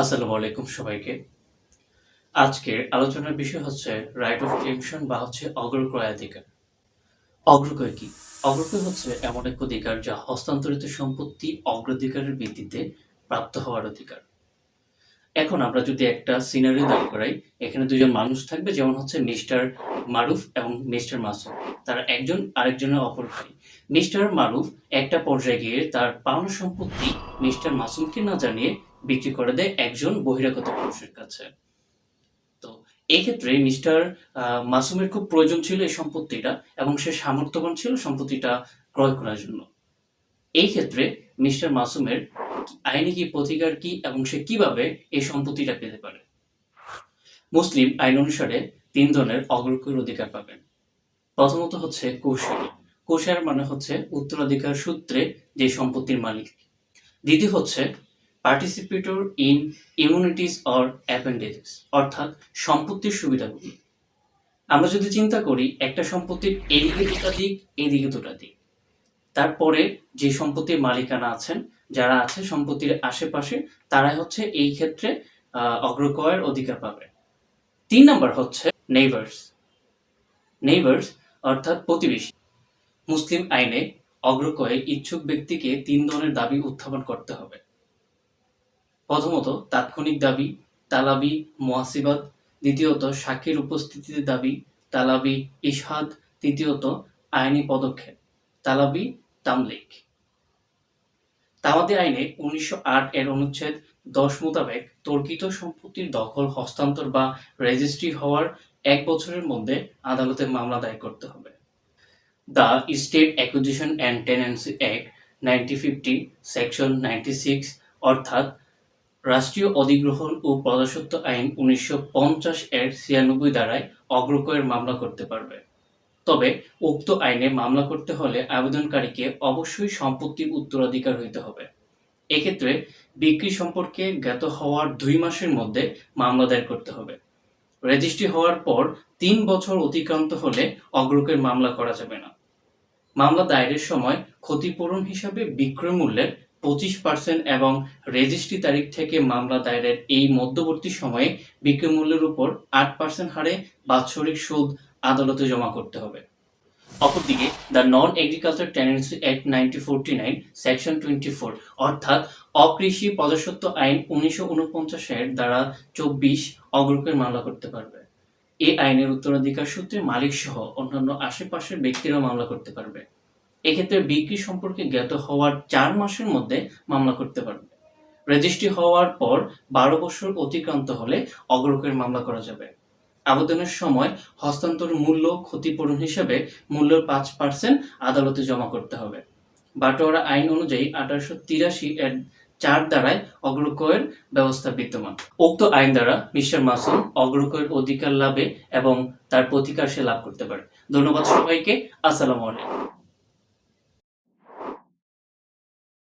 আসসালামু আলাইকুম সবাইকে। আজকের আলোচনার বিষয় হচ্ছে রাইট অফ প্রিএমশন বা হচ্ছে অগ্রক্রয়াধিকার অগ্রক্রয় কি? অগ্রক্রয় হচ্ছে এমন এক অধিকার যা হস্তান্তরিত সম্পত্তি অগ্রাধিকারের ভিত্তিতে প্রাপ্ত হওয়ার অধিকার। এখন আমরা যদি একটা সিনারি দাঁড় করাই, এখানে দুজন মানুষ থাকবে, যেমন হচ্ছে মিস্টার মারুফ এবং মিস্টার মাসুম তারা একজন আরেকজনের অপর ভাই। মিস্টার মারুফ একটা পর্যায়ে গিয়ে তার পাওনা সম্পত্তি মিস্টার মাসুমকে না জানিয়ে বিক্রি করে দেয় একজন বহিরাগত পুরুষের কাছে। তো এই ক্ষেত্রে মিস্টার মাসুমের খুব প্রয়োজন ছিল এই সম্পত্তিটা এবং সে সামর্থ্যবান ছিল সম্পত্তিটা ক্রয় করার জন্য। এই ক্ষেত্রে মিস্টার মাসুমের আইনি কি প্রতিকার কি এবং সে কীভাবে এই সম্পত্তিটা পেতে পারে? মুসলিম আইন অনুসারে তিন ধরনের অগ্রকুর অধিকার পাবেন। প্রথমত হচ্ছে কৌশল। কোষার মানে হচ্ছে উত্তরাধিকার সূত্রে যে সম্পত্তির মালিক। দ্বিতীয় হচ্ছে participator in immunities or appendages অর্থাৎ সম্পত্তির সুবিধাগুলি। আমরা যদি চিন্তা করি একটা সম্পত্তির এদিকে দুটা দিক এদিকে দুটা দিক। তারপরে যে সম্পত্তির মালিকানা আছেন যারা আছে সম্পত্তির আশেপাশে তারাই হচ্ছে এই ক্ষেত্রে আহ, অগ্রক্রয়ের অধিকার পাবে। তিন নম্বর হচ্ছে নেইবার্স নেইবার্স অর্থাৎ প্রতিবেশী। মুসলিম আইনে অগ্রকয়ে ইচ্ছুক ব্যক্তিকে তিন ধরনের দাবি উত্থাপন করতে হবে। প্রথমত তাৎক্ষণিক দাবি, তালাবি মহাসিবাদ দ্বিতীয়ত সাক্ষীর উপস্থিতিতে দাবি, তালাবি, ইশহাদ, তৃতীয়ত আইনি পদক্ষেপ, তালাবি, তামলিক। তামাদি আইনে উনিশশো আট এর অনুচ্ছেদ দশ মোতাবেক তর্কিত সম্পত্তির দখল, হস্তান্তর বা রেজিস্ট্রি হওয়ার এক বছরের মধ্যে আদালতে মামলা দায়ের করতে হবে। The state acquisition and tenancy act nineteen fifty, section ninety six, অর্থাৎ রাষ্ট্রীয় অধিগ্রহণ ও প্রজাস্বত্ব আইন উনিশশো পঞ্চাশ এর ছিয়ানব্বই দ্বারায় অগ্রকয়ের মামলা করতে পারবে। তবে উক্ত আইনে মামলা করতে হলে আবেদনকারীকে অবশ্যই সম্পত্তির উত্তরাধিকার হইতে হবে। এক্ষেত্রে বিক্রি সম্পর্কে জ্ঞাত হওয়ার দুই মাসের মধ্যে মামলা দায়ের করতে হবে। রেজিস্ট্রি হওয়ার পর তিন বছর অতিক্রান্ত হলে অগ্রকের মামলা করা যাবে না। মামলা দায়েরের সময় ক্ষতিপূরণ হিসাবে বিক্রয় মূল্যের পঁচিশ পার্সেন্ট এবং রেজিস্ট্রি তারিখ থেকে মামলা দায়েরের এই মধ্যবর্তী সময়ে বিক্রয় মূল্যের উপর আট পার্সেন্ট হারে বাৎসরিক সুদ আদালতে জমা করতে হবে। অপরদিকে the non agriculture tenancy act nineteen forty nine section twenty four অর্থাৎ অকৃষি প্রজাস্বত্ব আইন উনিশশো উনপঞ্চাশের দ্বারা চব্বিশ অগ্রকের মামলা করতে পারবে। এই আইনের উত্তরাধিকার সূত্রে মালিক সহ অন্যান্য আশেপাশের ব্যক্তিরাও মামলা করতে পারবে। এক্ষেত্রে বিক্রি সম্পর্কে জ্ঞাত হওয়ার চার মাসের মধ্যে মামলা করতে পারবে। রেজিস্ট্রি হওয়ার পর বারো বছর অতিক্রান্ত হলে অগ্রকের মামলা করা যাবে। আবেদনের সময় হস্তান্তর মূল্য ক্ষতিপূরণ হিসেবে মূল্যের পাঁচ পার্সেন্ট আদালতে জমা করতে হবে। বাটোয়ারা আইন অনুযায়ী আঠারোশো তিরাশি চার দ্বারায় অগ্রকয়ের ব্যবস্থা বিদ্যমান। উক্ত আইন দ্বারা মিস্টার মাসুম অগ্রকয়ের অধিকার লাভে এবং তার প্রতিকার সে লাভ করতে পারে। ধন্যবাদ সবাইকে। আসসালামু আলাইকুম।